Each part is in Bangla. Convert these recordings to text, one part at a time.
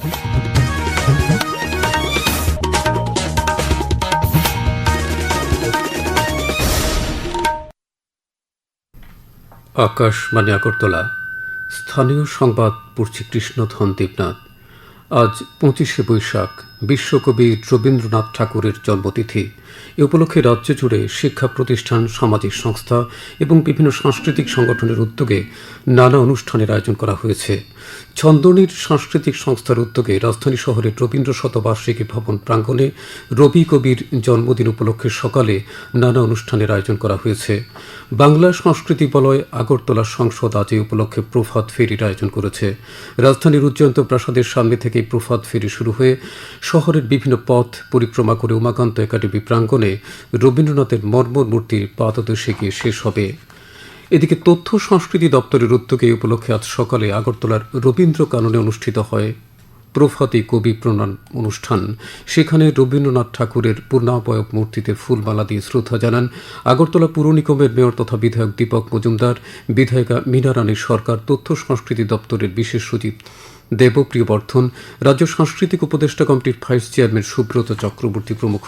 আকাশবাণী আগরতলা স্থানীয় সংবাদ পড়ছি কৃষ্ণধন দেবনাথ। আজ পঁচিশে বৈশাখ বিশ্বকবি রবীন্দ্রনাথ ঠাকুরের জন্মতিথি। এ উপলক্ষে রাজ্য জুড়ে শিক্ষা প্রতিষ্ঠান, সামাজিক সংস্থা এবং বিভিন্ন সাংস্কৃতিক সংগঠনের উদ্যোগে নানা অনুষ্ঠানের আয়োজন করা হয়েছে। ছন্দনীর সাংস্কৃতিক সংস্থার উদ্যোগে রাজধানী শহরের রবীন্দ্র শতবার্ষিকী ভবন প্রাঙ্গণে রবি কবির জন্মদিন উপলক্ষে সকালে নানা অনুষ্ঠানের আয়োজন করা হয়েছে। বাংলা সংস্কৃতি বলয় আগরতলা সংসদ আজ এই উপলক্ষে প্রভাত ফেরির আয়োজন করেছে। রাজধানীর উজ্জয়ন্ত প্রাসাদের সামনে থেকে প্রভাত ফেরি শুরু হয়ে শহরের বিভিন্ন পথ পরিক্রমা করে উমাকান্ত একাডেমি প্রাঙ্গণে রবীন্দ্রনাথের মর্মর মূর্তির পাদদেশে গিয়ে শেষ হবে। এদিকে তথ্য সংস্কৃতি দপ্তরের উদ্যোগে উপলক্ষে আজ সকালে আগরতলার রবীন্দ্র কাননে অনুষ্ঠিত হয় প্রভাতী কবি প্রণয়ন অনুষ্ঠান। সেখানে রবীন্দ্রনাথ ঠাকুরের পূর্ণাবয়ব মূর্তিতে ফুলমালা দিয়ে শ্রদ্ধা জানান আগরতলা পুর নিগমের মেয়র তথা বিধায়ক দীপক মজুমদার, বিধায়িকা মীনা রানী সরকার, তথ্য সংস্কৃতি দপ্তরের বিশেষ সচিব দেবপ্রিয় বর্ধন, রাজ্য সাংস্কৃতিক উপদেষ্টা কমিটির ভাইস চেয়ারম্যান সুব্রত চক্রবর্তী প্রমুখ।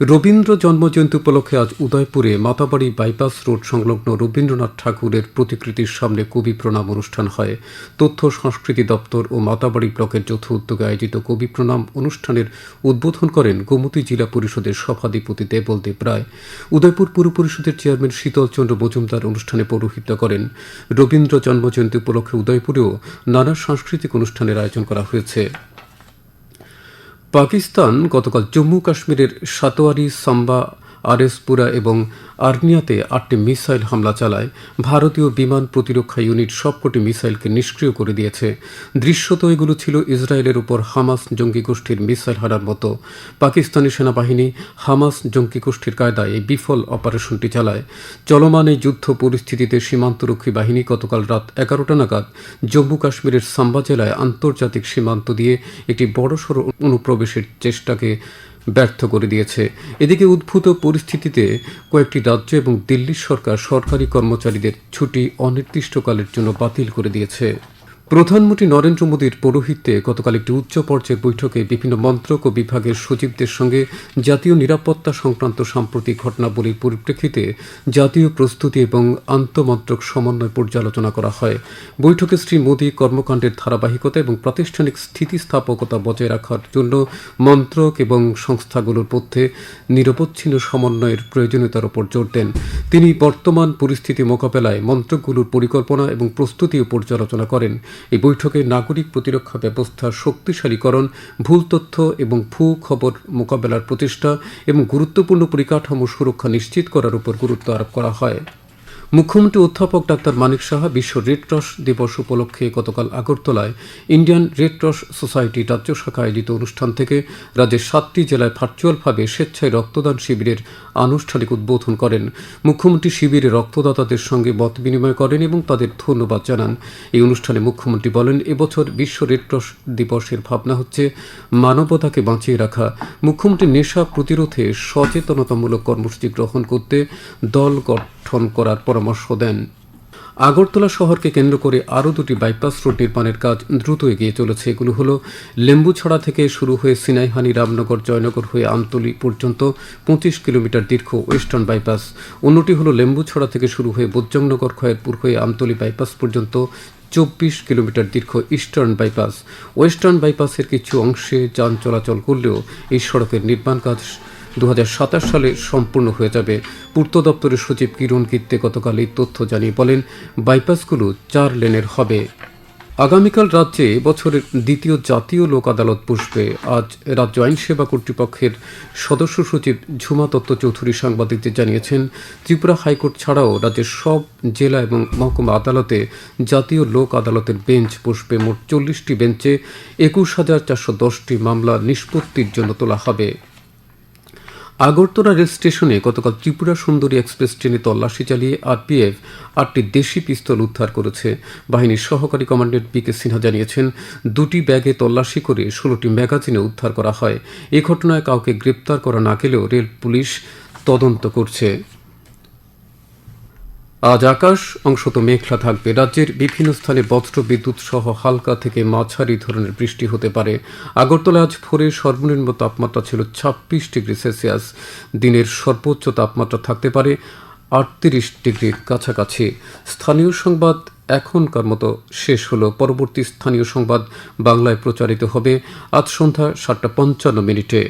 রবীন্দ্র জন্মজয়ন্তী উপলক্ষে আজ উদয়পুরে মাতাবাড়ি বাইপাস রোড সংলগ্ন রবীন্দ্রনাথ ঠাকুরের প্রতিকৃতির সামনে কবি প্রণাম অনুষ্ঠান হয়। তথ্য সংস্কৃতি দপ্তর ও মাতাবাড়ি ব্লকের যৌথ উদ্যোগে আয়োজিত কবি প্রণাম অনুষ্ঠানের উদ্বোধন করেন গোমতী জেলা পরিষদের সভাধিপতি দেবলদেব রায়। উদয়পুর পুর পরিষদের চেয়ারম্যান শীতলচন্দ্র মজুমদার অনুষ্ঠানে পৌরোহিত্য করেন। রবীন্দ্র জন্মজয়ন্তী উপলক্ষে উদয়পুরেও নানা সাংস্কৃতিক অনুষ্ঠানের আয়োজন করা হয়েছে। পাকিস্তান গতকাল জম্মু কাশ্মীরের সাতোয়ারি সাম্বা আরেসপুরা এবং আর্নিয়াতে আটটি মিসাইল হামলা চালায়। ভারতীয় বিমান প্রতিরক্ষা ইউনিট সবকটি মিসাইলকে নিষ্ক্রিয় করে দিয়েছে। দৃশ্যত এগুলো ছিল ইসরায়েলের উপর হামাস জঙ্গি গোষ্ঠীর মিসাইল হারার মতো। পাকিস্তানি সেনাবাহিনী হামাস জঙ্গি গোষ্ঠীর কায়দায় এই বিফল অপারেশনটি চালায়। চলমান এই যুদ্ধ পরিস্থিতিতে সীমান্তরক্ষী বাহিনী গতকাল রাত এগারোটা নাগাদ জম্মু কাশ্মীরের সাম্বা জেলায় আন্তর্জাতিক সীমান্ত দিয়ে একটি বড়সড় অনুপ্রবেশের চেষ্টাকে ব্যর্থ করে দিয়েছে। এদিকে উদ্ভূত পরিস্থিতিতে কয়েকটি রাজ্য এবং দিল্লির সরকার সরকারি কর্মচারীদের ছুটি অনির্দিষ্টকালের জন্য বাতিল করে দিয়েছে। প্রধানমন্ত্রী নরেন্দ্র মোদীর পৌরোহিত্যে গতকাল একটি উচ্চ পর্যায়ের বৈঠকে বিভিন্ন মন্ত্রক ও বিভাগের সচিবদের সঙ্গে জাতীয় নিরাপত্তা সংক্রান্ত সাম্প্রতিক ঘটনাবলীর পরিপ্রেক্ষিতে জাতীয় প্রস্তুতি এবং আন্তমন্ত্রক সমন্বয় পর্যালোচনা করা হয়। বৈঠকে শ্রী মোদী কর্মকাণ্ডের ধারাবাহিকতা এবং প্রাতিষ্ঠানিক স্থিতিস্থাপকতা বজায় রাখার জন্য মন্ত্রক এবং সংস্থাগুলোর মধ্যে নিরবচ্ছিন্ন সমন্বয়ের প্রয়োজনীয়তার উপর জোর দেন। তিনি বর্তমান পরিস্থিতি মোকাবেলায় মন্ত্রকগুলোর পরিকল্পনা এবং প্রস্তুতিও পর্যালোচনা করেন। এই বৈঠকে নাগরিক প্রতিরক্ষা ব্যবস্থার শক্তিশালীকরণ, ভুল তথ্য এবং ভূ খবর মোকাবেলার প্রতিষ্ঠা এবং গুরুত্বপূর্ণ পরিকাঠামো সুরক্ষা নিশ্চিত করার উপর গুরুত্ব আরোপ করা হয়। মুখ্যমন্ত্রী অধ্যাপক ডাক্তার মানিক সাহা বিশ্ব রেড ক্রস দিবস উপলক্ষে গতকাল আগরতলায় ইন্ডিয়ান রেড ক্রস সোসাইটি রাজ্য শাখা আয়োজিত অনুষ্ঠান থেকে রাজ্যের সাতটি জেলায় ভার্চুয়ালভাবে স্বেচ্ছায় রক্তদান শিবিরের আনুষ্ঠানিক উদ্বোধন করেন। মুখ্যমন্ত্রী শিবিরে রক্তদাতাদের সঙ্গে মত বিনিময় করেন এবং তাদের ধন্যবাদ জানান। এই অনুষ্ঠানে মুখ্যমন্ত্রী বলেন, এবছর বিশ্ব রেড ক্রস দিবসের ভাবনা হচ্ছে মানবতাকে বাঁচিয়ে রাখা। মুখ্যমন্ত্রী নেশা প্রতিরোধে সচেতনতামূলক কর্মসূচি গ্রহণ করতে দল গঠন করার পরামর্শ দেন। আগরতলা শহরকে কেন্দ্র করে আরও দুটি বাইপাস রোড নির্মাণের কাজ দ্রুত এগিয়ে চলেছে। এগুলো হল লেম্বুছড়া থেকে শুরু হয়ে সিনাইহানি রামনগর, জয়নগর হয়ে আমতলি পর্যন্ত পঁচিশ কিলোমিটার দীর্ঘ ওয়েস্টার্ন বাইপাস। অন্যটি হলো লেম্বুছড়া থেকে শুরু হয়ে বোজ্জংনগর খয়েরপুর হয়ে আমতলি বাইপাস পর্যন্ত চব্বিশ কিলোমিটার দীর্ঘ ইস্টার্ন বাইপাস। ওয়েস্টার্ন বাইপাসের কিছু অংশে যান চলাচল করলেও এই সড়কের নির্মাণ কাজ দু হাজার সাতাশ সালে সম্পূর্ণ হয়ে যাবে। পূর্ত দপ্তরের সচিব কিরণ কীর্তে গতকাল এই তথ্য জানিয়ে বলেন বাইপাসগুলো চার লেনের হবে। আগামীকাল রাজ্যে বছরের দ্বিতীয় জাতীয় লোক আদালত বসবে। আজ রাজ্য আইন সেবা কর্তৃপক্ষের সদস্য সচিব ঝুমা দত্ত চৌধুরী সাংবাদিকদের জানিয়েছেন, ত্রিপুরা হাইকোর্ট ছাড়াও রাজ্যের সব জেলা এবং মহকুমা আদালতে জাতীয় লোক আদালতের বেঞ্চ বসবে। মোট চল্লিশটি বেঞ্চে একুশ হাজার চারশো দশটি মামলা নিষ্পত্তির জন্য তোলা হবে। আগরতলা রেল স্টেশনে গতকাল ত্রিপুরা সুন্দরী এক্সপ্রেস ট্রেনে তল্লাশি চালিয়ে আরপিএফ আটটি দেশি পিস্তল উদ্ধার করেছে। বাহিনীর সহকারী কমান্ডেন্ট পি কে সিনহা জানিয়েছেন, দুটি ব্যাগে তল্লাশি করে ষোলোটি ম্যাগাজিনে উদ্ধার করা হয়। এ ঘটনায় কাউকে গ্রেপ্তার করা না গেলেও রেল পুলিশ তদন্ত করছে। আজ আকাশ অংশত মেঘলা থাকবে। রাজ্যের বিভিন্ন স্থানে বজ্র বিদ্যুৎ সহ হালকা থেকে মাঝারি ধরনের বৃষ্টি হতে পারে। আগরতলা আজ ভোরে সর্বনিম্ন তাপমাত্রা ছিল ছাব্বিশ ডিগ্রি সেলসিয়াস। দিনের সর্বোচ্চ তাপমাত্রা থাকতে পারে আটত্রিশ ডিগ্রির কাছাকাছি। স্থানীয় সংবাদ এখনকার মতো শেষ হলো। পরবর্তী স্থানীয় সংবাদ বাংলায় প্রচারিত হবে আজ সন্ধ্যা সাতটা পঞ্চান্ন মিনিটে।